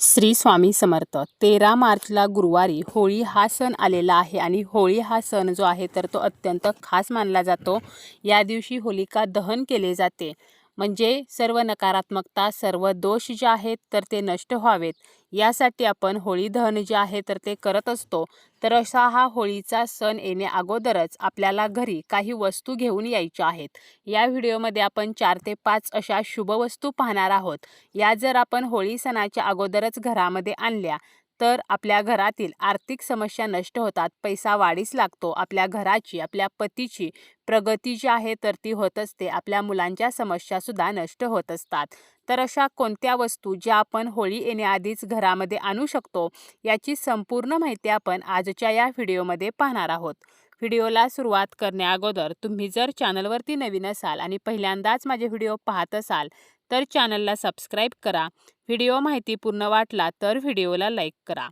श्री स्वामी समर्थ. तेरा मार्चला गुरुवारी होळी हा सण आलेला आहे आणि होळी हा सण जो आहे तर तो अत्यंत खास मानला जातो. या दिवशी होलिका दहन केले जाते. म्हणजे सर्व नकारात्मकता सर्व दोष जे आहेत तर ते नष्ट व्हावेत. यासाठी आपण होळी दहन जे आहे तर ते करत असतो. तर असा हा होळीचा सण येणे अगोदरच आपल्याला घरी काही वस्तू घेऊन यायच्या आहेत. या व्हिडिओमध्ये आपण चार ते पाच अशा शुभ वस्तू पाहणार आहोत. या जर आपण होळी सणाच्या अगोदरच घरामध्ये आणल्या तर आपल्या घरातील आर्थिक समस्या नष्ट होतात. पैसा वाढीस लागतो. आपल्या घराची आपल्या पतीची प्रगती जी आहे तर ती होत असते. आपल्या मुलांच्या समस्यासुद्धा नष्ट होत असतात. तर अशा कोणत्या वस्तू ज्या आपण होळी येण्याआधीच घरामध्ये आणू शकतो याची संपूर्ण माहिती आपण आजच्या या व्हिडिओमध्ये पाहणार आहोत. व्हिडिओला सुरुवात करण्याअगोदर तुम्ही जर चॅनलवरती नवीन असाल आणि पहिल्यांदाच माझे व्हिडिओ पाहत असाल तर चॅनलला सबस्क्राईब करा. व्हिडिओ माहितीपूर्ण वाटला तर व्हिडिओला लाईक करा.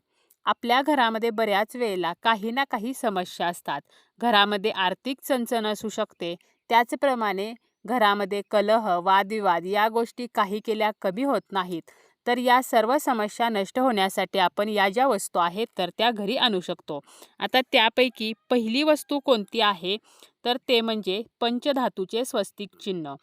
आपल्या घरामध्ये बऱ्याच वेळेला काही ना काही समस्या असतात. घरामध्ये आर्थिक चणचण असू शकते. त्याचप्रमाणे घरामध्ये कलह वादविवाद या गोष्टी काही केल्या कमी होत नाहीत. तर या सर्व समस्या नष्ट होण्यासाठी आपण या ज्या वस्तू आहेत तर त्या घरी आणू शकतो. आता त्यापैकी पहिली वस्तू कोणती आहे? तर ते म्हणजे पंचधातूचे स्वस्तिक चिन्ह.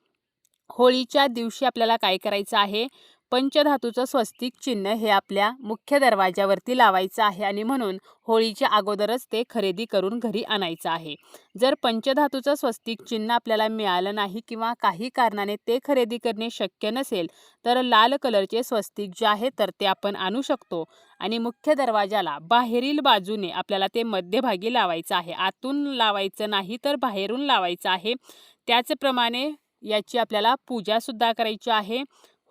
होळीच्या दिवशी आपल्याला काय करायचं आहे? पंचधातूचं स्वस्तिक चिन्ह हे आपल्या मुख्य दरवाजावरती लावायचं आहे आणि म्हणून होळीच्या अगोदरच ते खरेदी करून घरी आणायचं आहे. जर पंचधातूचं स्वस्तिक चिन्ह आपल्याला मिळालं नाही किंवा काही कारणाने ते खरेदी करणे शक्य नसेल तर लाल कलरचे स्वस्तिक जे आहे तर ते आपण आणू शकतो. आणि मुख्य दरवाजाला बाहेरील बाजूने आपल्याला ते मध्यभागी लावायचं आहे. आतून लावायचं नाही तर बाहेरून लावायचं आहे. त्याचप्रमाणे याची आपल्याला पूजासुद्धा करायची आहे.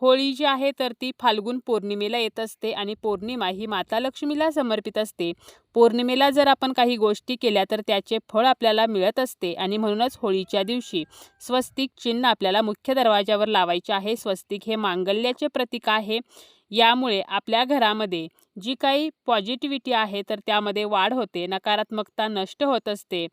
होळी जी आहे तर ती फाल्गुन पौर्णिमेला येत असते आणि पौर्णिमा ही माता लक्ष्मीला समर्पित असते. पौर्णिमेला जर आपण काही गोष्टी केल्या तर त्याचे फळ आपल्याला मिळत असते आणि म्हणूनच होळीच्या दिवशी स्वस्तिक चिन्ह आपल्याला मुख्य दरवाजावर लावायचे आहे. स्वस्तिक हे मांगल्याचे प्रतीक आहे. यामुळे आपल्या घरामध्ये जी काही पॉझिटिव्हिटी आहे तर त्यामध्ये वाढ होते नकारात्मकता नष्ट होत असते.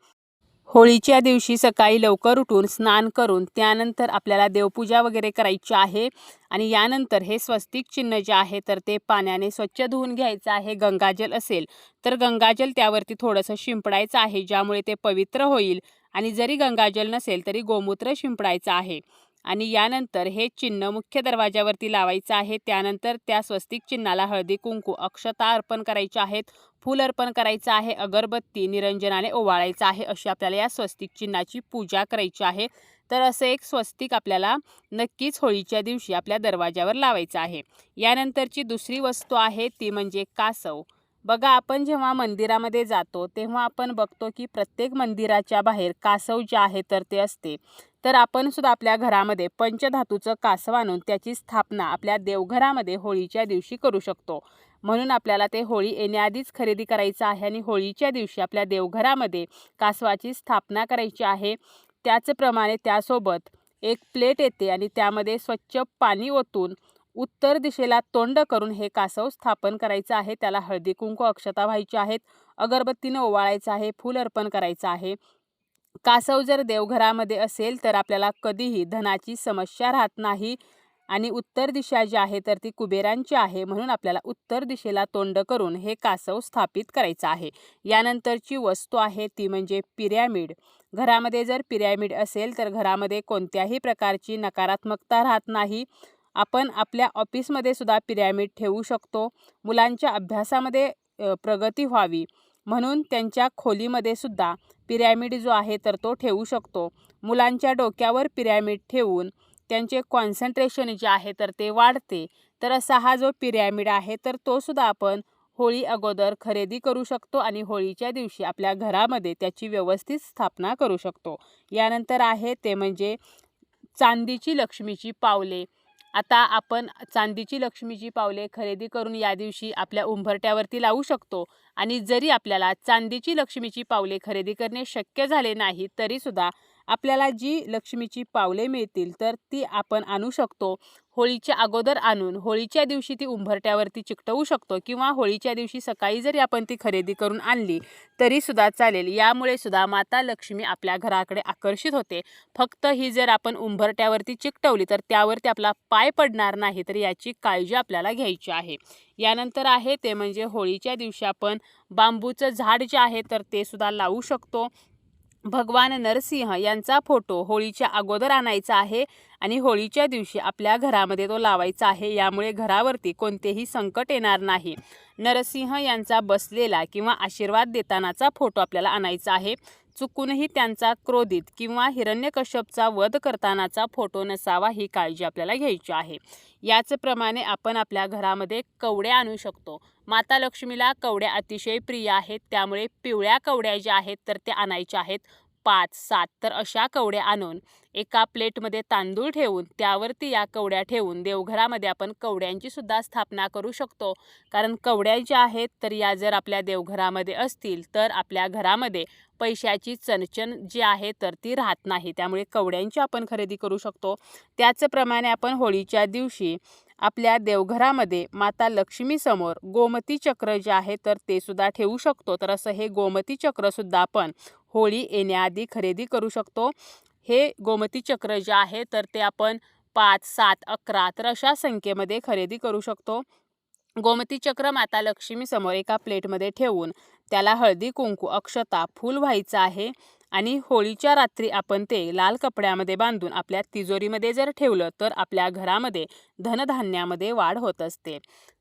होळीच्या दिवशी सकाळी लवकर उठून स्नान करून त्यानंतर आपल्याला देवपूजा वगैरे करायची आहे. आणि यानंतर हे स्वस्तिक चिन्ह जे आहे तर ते पाण्याने स्वच्छ धुवून घ्यायचं आहे. गंगाजल असेल तर गंगाजल त्यावरती थोडंसं शिंपडायचं आहे ज्यामुळे ते पवित्र होईल. आणि जरी गंगाजल नसेल तरी गोमूत्र शिंपडायचं आहे. आणि यानंतर हे चिन्ह मुख्य दरवाजावरती लावायचं आहे. त्यानंतर त्या स्वस्तिक चिन्हाला हळदी कुंकू अक्षता अर्पण करायच्या आहेत. फूल अर्पण करायचं आहे. अगरबत्ती निरंजनाने ओवाळायचं आहे. अशी आपल्याला या स्वस्तिक चिन्हाची पूजा करायची आहे. तर असं एक स्वस्तिक आपल्याला नक्कीच होळीच्या दिवशी आपल्या दरवाजावर लावायचं आहे. यानंतरची दुसरी वस्तू आहे ती म्हणजे कासव. बघा आपण जेव्हा मंदिरामध्ये जातो तेव्हा आपण बघतो की प्रत्येक मंदिराच्या बाहेर कासव जे आहे तर ते असते. तर आपण सुद्धा आपल्या घरामध्ये पंचधातूचं कासव आणून त्याची स्थापना आपल्या देवघरामध्ये होळीच्या दिवशी करू शकतो. म्हणून आपल्याला ते होळी येण्याआधीच खरेदी करायचं आहे आणि होळीच्या दिवशी आपल्या देवघरामध्ये कासवाची स्थापना करायची आहे. त्याचप्रमाणे त्यासोबत एक प्लेट येते आणि त्यामध्ये स्वच्छ पाणी ओतून उत्तर दिशेला तोंड करून हे कासव स्थापन करायचं आहे. त्याला हळदी कुंकू अक्षता व्हायची आहेत. अगरबत्तीनं ओवाळायचं आहे. फूल अर्पण करायचं आहे. कासव जर देवघरामध्ये असेल तर आपल्याला कधीही धनाची समस्या राहत नाही आणि उत्तर दिशा जी आहे तर ती कुबेरांची आहे. म्हणून आपल्याला उत्तर दिशेला तोंड करून हे कासव स्थापित करायचं आहे. यानंतरची वस्तू आहे ती म्हणजे पिरॅमिड. घरामध्ये जर पिरॅमिड असेल तर घरामध्ये कोणत्याही प्रकारची नकारात्मकता राहत नाही. आपण आपल्या ऑफिसमध्ये सुद्धा पिरॅमिड ठेवू शकतो. मुलांच्या अभ्यासामध्ये प्रगती व्हावी. म्हणून त्यांच्या खोलीमध्ये सुद्धा पिरॅमिड जो आहे तर तो ठेवू शकतो. मुलांच्या डोक्यावर पिरॅमिड ठेवून त्यांचे कॉन्सन्ट्रेशन जे आहे तर ते वाढते. तर असा हा जो पिरॅमिड आहे तर तो सुद्धा आपण होळी अगोदर खरेदी करू शकतो आणि होळीच्या दिवशी आपल्या घरामध्ये त्याची व्यवस्थित स्थापना करू शकतो. यानंतर आहे ते म्हणजे चांदीची लक्ष्मीची पावले. आता आपण चांदीची लक्ष्मीची पावले खरेदी करून या दिवशी आपल्या उंबरट्यावरती लावू शकतो. आणि जरी आपल्याला चांदीची लक्ष्मीची पावले खरेदी करणे शक्य झाले नाही तरीसुद्धा आपल्याला जी लक्ष्मीची पावले मिळतील तर ती आपण आणू शकतो. होळीच्या अगोदर आणून होळीच्या दिवशी ती उंबरट्यावरती चिकटवू शकतो किंवा होळीच्या दिवशी सकाळी जरी आपण ती खरेदी करून आणली तरी सुद्धा चालेल. यामुळे सुद्धा माता लक्ष्मी आपल्या घराकडे आकर्षित होते. फक्त ही जर आपण उंबरट्यावरती चिकटवली तर त्यावरती आपला पाय पडणार नाही तर याची काळजी आपल्याला घ्यायची आहे. यानंतर आहे ते म्हणजे होळीच्या दिवशी आपण बांबूचं झाड जे आहे तर ते सुद्धा लावू शकतो. भगवान नरसिंह यांचा फोटो होळीच्या अगोदर आणायचा आहे आणि होळीच्या दिवशी आपल्या घरामध्ये तो लावायचा आहे. यामुळे घरावरती कोणतेही संकट येणार नाही. नरसिंह यांचा बसलेला किंवा आशीर्वाद देतानाचा फोटो आपल्याला आणायचा आहे. चुकूनही त्यांचा क्रोधित किंवा हिरण्यकश्यपचा वध करतानाचा फोटो नसावा ही काळजी आपल्याला घ्यायची आहे. याचप्रमाणे आपण आपल्या घरामध्ये कवड्या आणू शकतो. माता लक्ष्मीला कवड्या अतिशय प्रिय आहेत. त्यामुळे पिवळ्या कवड्या ज्या आहेत तर त्या आणायच्या आहेत. पाच सात तर अशा कवड्या आणून एका प्लेटमध्ये तांदूळ ठेवून त्यावरती या कवड्या ठेवून देवघरामध्ये आपण कवड्यांची सुद्धा स्थापना करू शकतो. कारण कवड्या ज्या आहेत तर या जर आपल्या देवघरामध्ये असतील तर आपल्या घरामध्ये पैशाची चणचण जी आहे तर ती राहत नाही. त्यामुळे कवड्यांची आपण खरेदी करू शकतो. त्याचप्रमाणे आपण होळीच्या दिवशी आपल्या देवघरामध्ये माता लक्ष्मीसमोर गोमती चक्र जे आहे तर ते सुद्धा ठेवू शकतो. तर असं हे गोमती चक्रसुद्धा आपण होळी येण्याआधी खरेदी करू शकतो. हे गोमती चक्र जे आहे तर ते आपण पाच सात अकरा तर अशा संख्येमध्ये खरेदी करू शकतो. गोमती चक्र माता लक्ष्मीसमोर एका प्लेटमध्ये ठेवून त्याला हळदी कुंकू अक्षता फूल व्हायचं आहे. आणि होळीच्या रात्री आपण ते लाल कपड्यामध्ये बांधून आपल्या तिजोरीमध्ये जर ठेवलं तर आपल्या घरामध्ये धनधान्यामध्ये वाढ होत असते.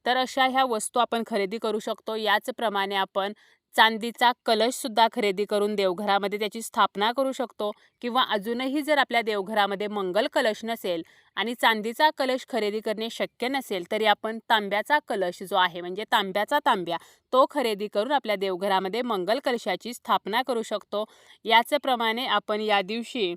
तर अशा ह्या वस्तू आपण खरेदी करू शकतो. याचप्रमाणे आपण चांदीचा कलशसुद्धा खरेदी करून देवघरामध्ये त्याची स्थापना करू शकतो किंवा अजूनही जर आपल्या देवघरामध्ये मंगल कलश नसेल आणि चांदीचा कलश खरेदी करणे शक्य नसेल तरी आपण तांब्याचा कलश जो आहे म्हणजे तांब्याचा तांब्या तो खरेदी करून आपल्या देवघरामध्ये मंगल कलशाची स्थापना करू शकतो. याचप्रमाणे आपण या दिवशी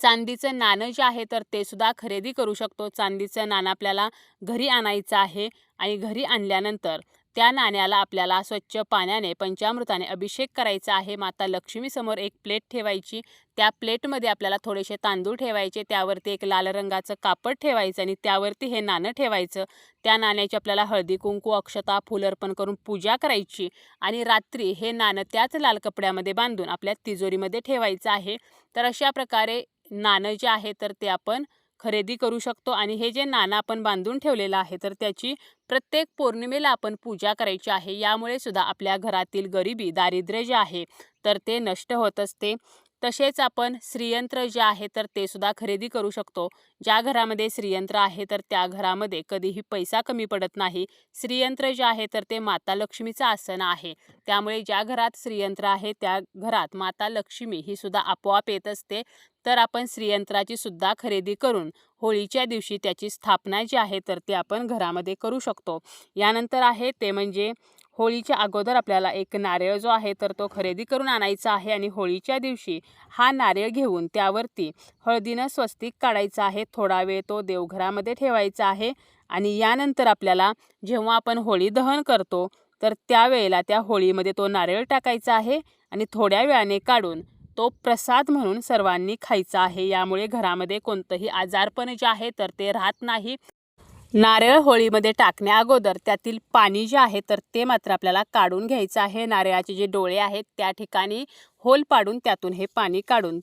चांदीचं नाणं जे आहे तर ते सुद्धा खरेदी करू शकतो. चांदीचं नाणं आपल्याला घरी आणायचं आहे आणि घरी आणल्यानंतर त्या नाण्याला आपल्याला स्वच्छ पाण्याने पंचामृताने अभिषेक करायचा आहे. माता लक्ष्मीसमोर एक प्लेट ठेवायची. त्या प्लेटमध्ये आपल्याला थोडेसे तांदूळ ठेवायचे. त्यावरती एक लाल रंगाचं कापड ठेवायचं आणि त्यावरती हे नाणं ठेवायचं. त्या नाण्याची आपल्याला हळदी कुंकू अक्षता फुल अर्पण करून पूजा करायची आणि रात्री हे नाणं त्याच लाल कपड्यामध्ये बांधून आपल्या तिजोरीमध्ये ठेवायचं आहे. तर अशा प्रकारे नाणं जे आहे तर ते आपण खरेदी करू शकतो आणि हे जे नाणं आपण बांधून ठेवलेलं आहे तर त्याची प्रत्येक पौर्णिमेला आपण पूजा करायची आहे. यामुळे सुद्धा आपल्या घरातील गरिबी दारिद्र्य जे आहे तर ते नष्ट होत असते. तसेच आपण श्रीयंत्र जे आहे तर ते सुद्धा खरेदी करू शकतो. ज्या घरामध्ये श्रीयंत्र आहे तर त्या घरामध्ये कधीही पैसा कमी पडत नाही. श्रीयंत्र जे आहे तर ते माता लक्ष्मीचं आसन आहे. त्यामुळे ज्या घरात श्रीयंत्र आहे त्या घरात माता लक्ष्मी ही सुद्धा आपोआप येत असते. तर आपण श्रीयंत्राची सुद्धा खरेदी करून होळीच्या दिवशी त्याची स्थापना जी आहे तर ती आपण घरामध्ये करू शकतो. यानंतर आहे ते म्हणजे होळीच्या अगोदर आपल्याला एक नारळ जो आहे तर तो खरेदी करून आणायचा आहे आणि होळीच्या दिवशी हा नारळ घेऊन त्यावरती हळदीनं स्वस्तिक काढायचा आहे. थोडा वेळ तो देवघरामध्ये ठेवायचा आहे आणि यानंतर आपल्याला जेव्हा आपण होळी दहन करतो तर त्यावेळेला त्या होळीमध्ये तो नारळ टाकायचा आहे आणि थोड्या वेळाने काढून तो प्रसाद म्हणून सर्वांनी खायचा आहे. यामुळे घरामध्ये कोणतंही आजारपण जे आहे तर ते राहत नाही. नारळ होळीमध्ये टाकण्या अगोदर त्यातील पाणी जे आहे तर ते मात्र आपल्याला काढून घ्यायचं आहे. नारळाचे जे डोळे आहेत त्या ठिकाणी होल पाडून त्यातून हे पाणी काढून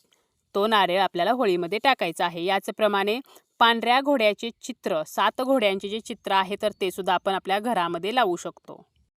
तो नारळ आपल्याला होळीमध्ये टाकायचा आहे. याचप्रमाणे पांढऱ्या घोड्याचे चित्र सात घोड्यांचे जे चित्र आहे तर ते सुद्धा आपण आपल्या घरामध्ये लावू शकतो.